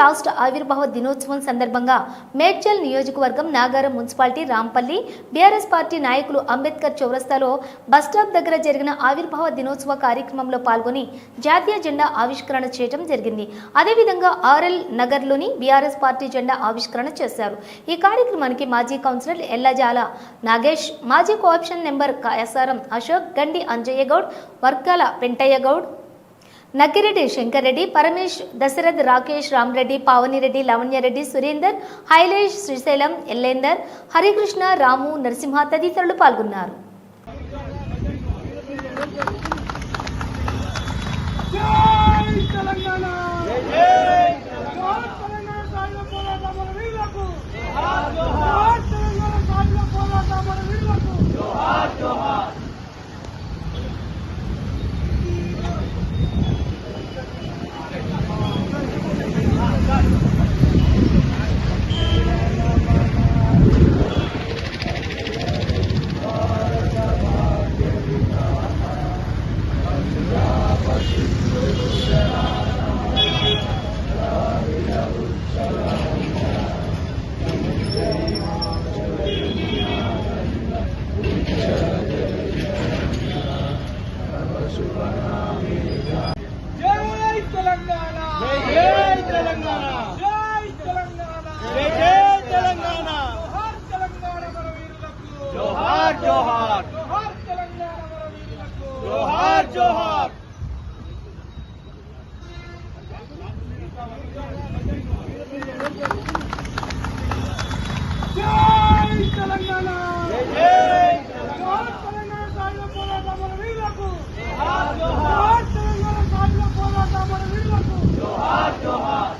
రాష్ట్ర ఆవిర్భావ దినోత్సవం సందర్భంగా మేడ్చల్ నియోజకవర్గం Nagaram municipality Rampalli BRS party నాయకులు అంబేద్కర్ చౌరస్తాలో బస్టాప్ దగ్గర జరిగిన ఆవిర్భావ దినోత్సవ కార్యక్రమంలో పాల్గొని జాతీయ జెండా ఆవిష్కరణ చేయడం జరిగింది. అదేవిధంగా ఆర్ఎల్ నగర్లోని బీఆర్ఎస్ పార్టీ జెండా ఆవిష్కరణ చేశారు. ఈ కార్యక్రమానికి మాజీ కౌన్సిలర్ ఎల్లజాల నాగేష్ మాజీ co-option number SRM Ashok Gandi Anjaiah Goud Varkala Pentaiah Goud Nakkireddy Shankarreddy Paramesh Dasharath Rakesh Ramreddy Pavanireddy Lavanyareddy Surender Hailesh Srisailam Yellender Harikrishna Ramu Narasimha తదితరులు పాల్గొన్నారు. తెలంగాణ! జై తెలంగాణ జై తెలంగాణ జై తెలంగాణ జై తెలంగాణ జోహార్ తెలంగాణ మన వీరులకు జోహార్ జోహార్ జోహార్ తెలంగాణ మన వీరులకు జోహార్ జోహార్ జై తెలంగాణ జై జోహార్ తెలంగాణ సాయుధ పోరాటముల వీరులకు జోహార్ తెలంగాణ సాయుధ పోరాటముల వీరులకు జోహార్ జోహార్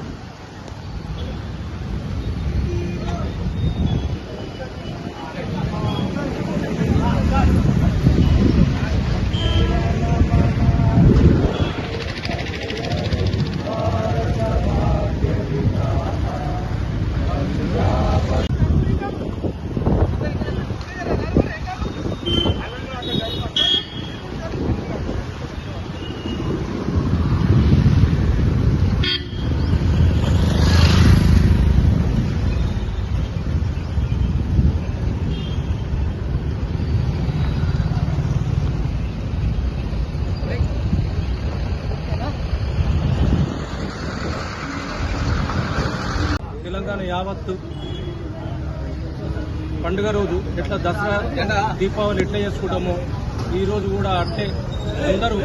తెలంగాణ యావత్తు పండుగ రోజు ఎట్లా దసరా దీపావళి ఎట్లా చేసుకుంటామో ఈరోజు కూడా అంటే అందరూ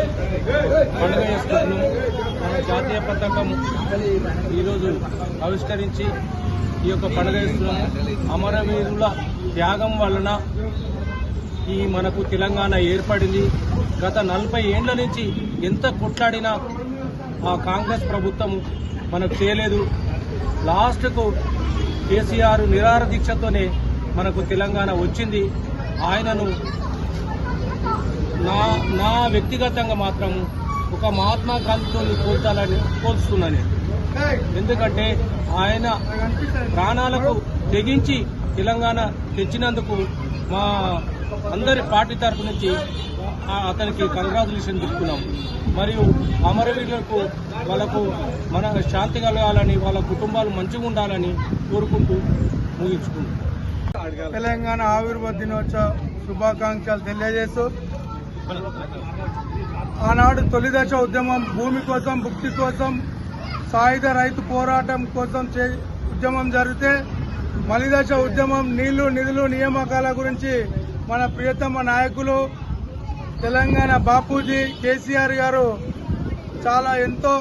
పండుగ చేసుకుంటున్నాము మన జాతీయ పతాకం ఈరోజు ఆవిష్కరించి ఈ యొక్క పండుగ చేస్తున్నాము అమరవీరుల త్యాగం వలన ఈ మనకు తెలంగాణ ఏర్పడింది. గత నలభై ఏండ్ల నుంచి ఎంత కొట్లాడినా ఆ కాంగ్రెస్ ప్రభుత్వం మనకు చేయలేదు. లాస్ట్కు కేసీఆర్ నిరార దీక్షతోనే మనకు తెలంగాణ వచ్చింది. ఆయనను నా నా వ్యక్తిగతంగా మాత్రం ఒక మహాత్మా గాంధీతో పోల్చాలని పోల్చుతున్నాను ఎందుకంటే ఆయన ప్రాణాలకు తెగించి తెలంగాణ తెచ్చినందుకు మా అందరి పార్టీ తరపు నుంచి అతనికి కంగ్రాచులేషన్ చెప్తున్నాం మరియు అమరవీరులకు వాళ్ళకు మన శాంతి కలగాలని వాళ్ళ కుటుంబాలు మంచిగా ఉండాలని కోరుకుంటూ ముగించుకుంటాం తెలంగాణ ఆవిర్భావ దినోత్సవ శుభాకాంక్షలు తెలియజేస్తూ ఆనాడు తొలిదశ ఉద్యమం భూమి కోసం భుక్తి కోసం సాయుధ రైతు పోరాటం కోసం చే ఉద్యమం జరిగితే మలిదశ ఉద్యమం నీళ్ళు నిధులు నియామకాల గురించి మన ప్రియతమ నాయకులు తెలంగాణ బాపూజీ కేసీఆర్ గారు చాలా ఎంతో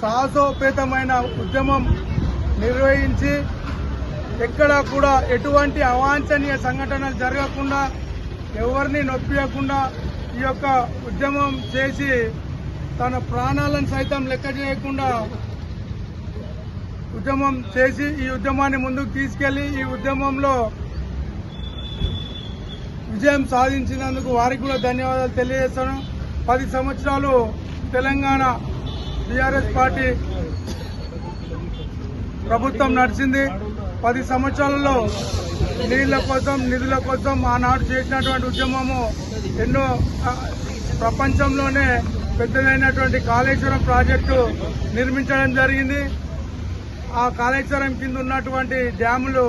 సాహసోపేతమైన ఉద్యమం నిర్వహించి ఎక్కడా కూడా ఎటువంటి అవాంఛనీయ సంఘటనలు జరగకుండా ఎవరిని నొప్పియకుండా ఈ యొక్క ఉద్యమం చేసి తన ప్రాణాలను సైతం లెక్క చేయకుండా ఉద్యమం చేసి ఈ ఉద్యమాన్ని ముందుకు తీసుకెళ్ళి ఈ ఉద్యమంలో విజయం సాధించినందుకు వారికి కూడా ధన్యవాదాలు తెలియజేస్తాను. పది సంవత్సరాలు తెలంగాణ టీఆర్ఎస్ పార్టీ ప్రభుత్వం నడిచింది. పది సంవత్సరాలలో నీళ్ళ కోసం నిధుల కోసం ఆనాడు చేసినటువంటి ఉద్యమము ఎన్నో ప్రపంచంలోనే పెద్దదైనటువంటి కాళేశ్వరం ప్రాజెక్టు నిర్మించడం జరిగింది. ఆ కాళేశ్వరం కింద ఉన్నటువంటి డ్యాములు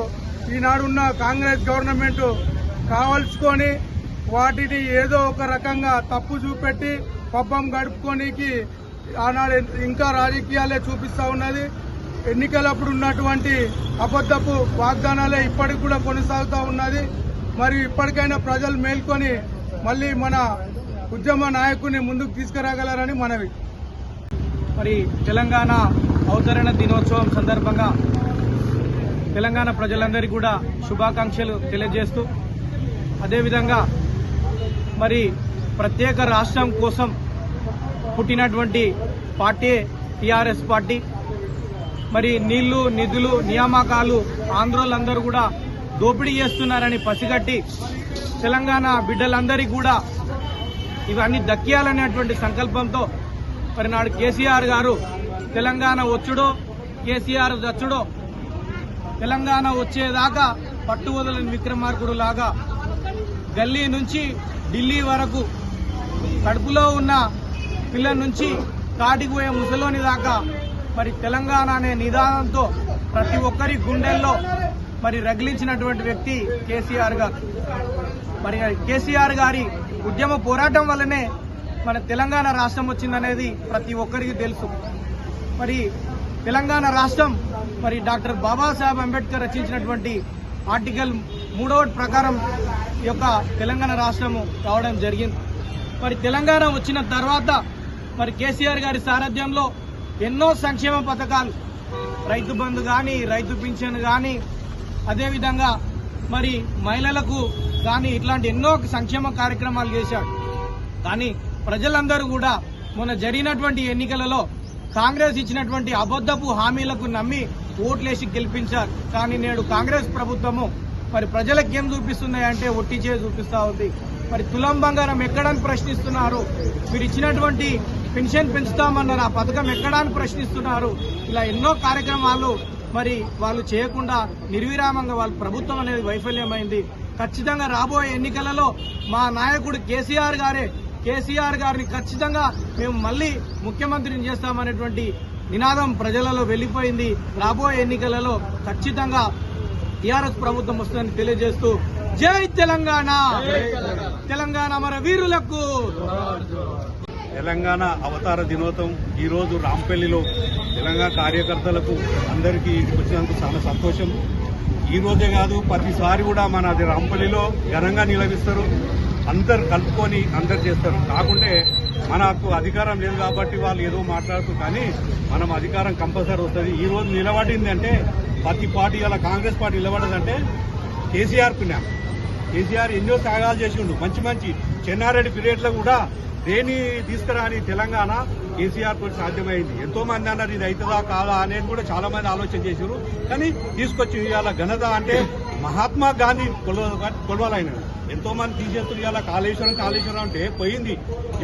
ఈనాడున్న కాంగ్రెస్ గవర్నమెంట్ కావల్చుకొని వాటిని ఏదో ఒక రకంగా తప్పు చూపెట్టి పబ్బం గడుపుకోనికి ఆనాడు ఇంకా రాజకీయాలే చూపిస్తూ ఉన్నది. ఎన్నికలప్పుడు ఉన్నటువంటి అబద్ధపు వాగ్దానాలే ఇప్పటికి కూడా కొనసాగుతూ ఉన్నది. మరి ఇప్పటికైనా ప్రజలు మేల్కొని మళ్ళీ మన ఉద్యమ నాయకుడిని ముందుకు తీసుకురాగలరని మనవి. మరి తెలంగాణ అవతరణ దినోత్సవం సందర్భంగా తెలంగాణ ప్రజలందరికీ కూడా శుభాకాంక్షలు తెలియజేస్తూ అదేవిధంగా మరి ప్రత్యేక రాష్ట్రం కోసం పుట్టినటువంటి పార్టీ టీఆర్ఎస్ పార్టీ మరి నీళ్ళు నిధులు నియామకాలు ఆంధ్రోలందరూ కూడా దోపిడీ చేస్తున్నారని పసిగట్టి తెలంగాణ బిడ్డలందరికీ కూడా ఇవన్నీ దక్కియాలనేటువంటి సంకల్పంతో మరి నాడు కేసీఆర్ గారు తెలంగాణ వచ్చుడో కేసీఆర్ దచ్చుడో తెలంగాణ వచ్చేదాకా పట్టు వదలని విక్రమార్కుడు లాగా గల్లీ నుంచి ఢిల్లీ వరకు కడుపులో ఉన్న పిల్లల నుంచి కాటికి పోయే ముసలోని దాకా మరి తెలంగాణ అనే నిదానంతో ప్రతి ఒక్కరి గుండెల్లో మరి రగిలించినటువంటి వ్యక్తి కేసీఆర్ గారు. మరి కేసీఆర్ గారి ఉద్యమ పోరాటం వల్లనే మన తెలంగాణ రాష్ట్రం వచ్చిందనేది ప్రతి ఒక్కరికి తెలుసు. మరి తెలంగాణ రాష్ట్రం మరి డాక్టర్ బాబాసాహెబ్ అంబేద్కర్ రచించినటువంటి ఆర్టికల్ మూడవ ప్రకారం యొక్క తెలంగాణ రాష్ట్రము రావడం జరిగింది. మరి తెలంగాణ వచ్చిన తర్వాత మరి కేసీఆర్ గారి సారథ్యంలో ఎన్నో సంక్షేమ పథకాలు రైతు బంధు కానీ రైతు పింఛన్ కానీ అదేవిధంగా మరి మహిళలకు కానీ ఇట్లాంటి ఎన్నో సంక్షేమ కార్యక్రమాలు చేశాడు. కానీ ప్రజలందరూ కూడా మొన్న జరిగినటువంటి ఎన్నికలలో కాంగ్రెస్ ఇచ్చినటువంటి అబద్ధపు హామీలకు నమ్మి ఓట్లేసి గెలిపించారు. కానీ నేడు కాంగ్రెస్ ప్రభుత్వము మరి ప్రజలకు ఏం చూపిస్తున్నాయి అంటే ఒట్టి చేసి చూపిస్తా ఉంది. మరి తులం బంగారం ఎక్కడని ప్రశ్నిస్తున్నారు? మీరు ఇచ్చినటువంటి పెన్షన్ పెంచుతామన్నారు. ఆ పథకం ఎక్కడని ప్రశ్నిస్తున్నారు. ఇలా ఎన్నో కార్యక్రమాలు మరి వాళ్ళు చేయకుండా నిర్విరామంగా వాళ్ళ ప్రభుత్వం అనేది వైఫల్యమైంది. ఖచ్చితంగా రాబోయే ఎన్నికలలో మా నాయకుడు కేసీఆర్ గారే కేసీఆర్ గారిని ఖచ్చితంగా మేము మళ్ళీ ముఖ్యమంత్రిని చేస్తామనేటువంటి నినాదం ప్రజలలో వెళ్ళిపోయింది. రాబోయే ఎన్నికలలో ఖచ్చితంగా టీఆర్ఎస్ ప్రభుత్వం వస్తుందని తెలియజేస్తూ జై తెలంగాణ. తెలంగాణ. మన వీరులకు. తెలంగాణ అవతార దినోత్సవం ఈ రోజు రాంపల్లిలో తెలంగాణ కార్యకర్తలకు అందరికీ వచ్చినందుకు చాలా సంతోషం. ఈ రోజే కాదు ప్రతిసారి కూడా మన అది రాంపల్లిలో ఘనంగా నిలవిస్తారు అందరు కలుపుకొని అందరు చేస్తారు. కాకుంటే మనకు అధికారం లేదు కాబట్టి వాళ్ళు ఏదో మాట్లాడుతూ కానీ మనం అధికారం కంపల్సరీ వస్తుంది. ఈ రోజు నిలబడింది అంటే ప్రతి పార్టీ అలా కాంగ్రెస్ పార్టీ నిలబడదంటే కేసీఆర్ పుణ్యం కేసీఆర్ ఎన్నో త్యాగాలు చేసిండు. మంచి మంచి చెన్నారెడ్డి పీరియడ్లో కూడా దేని తీసుకురాని తెలంగాణ కేసీఆర్ తోటి సాధ్యమైంది. ఎంతో మంది అన్నారు ఇది అవుతుందా కాదా? అనేది కూడా చాలా మంది ఆలోచన చేశారు కానీ తీసుకొచ్చి ఇవాళ ఘనత అంటే మహాత్మా గాంధీ కొలవ కొలవాలైనది. ఎంతో మంది తీసేస్తారు ఇవాళ కాళేశ్వరం కాళేశ్వరం అంటే పోయింది.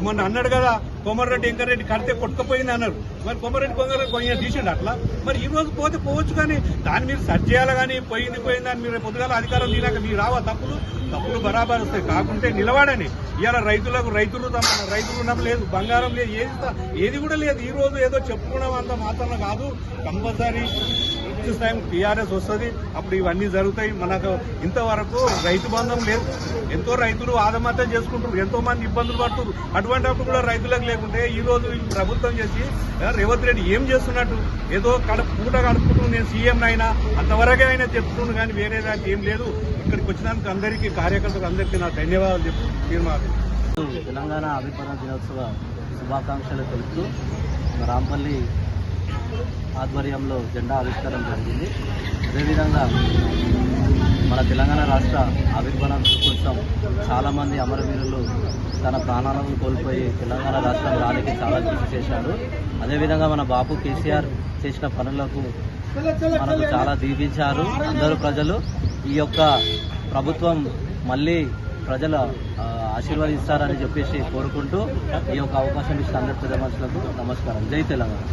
మొన్న అన్నాడు కదా కోమరెడ్డి వెంకరెడ్డి కడితే కొట్టుకుపోయింది అన్నారు. మరి కొమరెడ్డి కొంగరెడ్డి కొంచెం తీసిండు అట్లా? మరి ఈ రోజు పోతే పోవచ్చు కానీ దాన్ని మీరు సర్చ్ చేయాలి కానీ పోయింది పోయింది అని మీరు పొద్దుగాల అధికారం తీరాక మీరు రావా? తప్పులు? తప్పులు బరాబర్ వస్తాయి. కాకుంటే నిలబడని ఇవాళ రైతులకు రైతులు తమ రైతులు ఉండడం లేదు బంగారం లేదు ఏది ఏది కూడా లేదు. ఈ రోజు ఏదో చెప్పుకున్నాం అంత మాత్రం కాదు. కంపల్సరీ నెక్స్ట్ టైం టీఆర్ఎస్ వస్తుంది. అప్పుడు ఇవన్నీ జరుగుతాయి. మనకు ఇంతవరకు రైతు బంధం లేదు. ఎంతో రైతులు ఆత్మహత్య చేసుకుంటారు ఎంతో మంది ఇబ్బందులు పడుతున్నారు. అటువంటిప్పుడు కూడా రైతులకు లేకుంటే ఈ రోజు ప్రభుత్వం చేసి రేవంత్ రెడ్డి ఏం చేస్తున్నట్టు? ఏదో కడ పూట కడుపుకుంటున్నాను నేను సీఎం అయినా అంతవరకే ఆయన చెప్తున్నాను కానీ వేరే దానికి ఏం లేదు. ఇక్కడికి వచ్చినందుకు అందరికీ కార్యకర్తలకు అందరికీ నా ధన్యవాదాలు చెప్పు. తీర్మానం తెలంగాణ అభిప్రాయ దినోత్సవ శుభాకాంక్షలు తెలుపుతూ రాంపల్లి ఆధ్వర్యంలో జెండా ఆవిష్కారం జరిగింది. అదేవిధంగా మన తెలంగాణ రాష్ట్ర ఆవిర్భావం కోసం చాలామంది అమరవీరులు తన ప్రాణాలను కోల్పోయి తెలంగాణ రాష్ట్రం రానికి చాలా కృషి చేశారు. అదేవిధంగా మన బాపు కేసీఆర్ చేసిన పనులకు మనకు చాలా దీవించారు. అందరూ ప్రజలు ఈ యొక్క ప్రభుత్వం మళ్ళీ ప్రజల ఆశీర్వదిస్తారని చెప్పేసి కోరుకుంటూ ఈ యొక్క అవకాశం ఇచ్చిన అందరి ప్రజల మనుషులకు నమస్కారం. జై తెలంగాణ.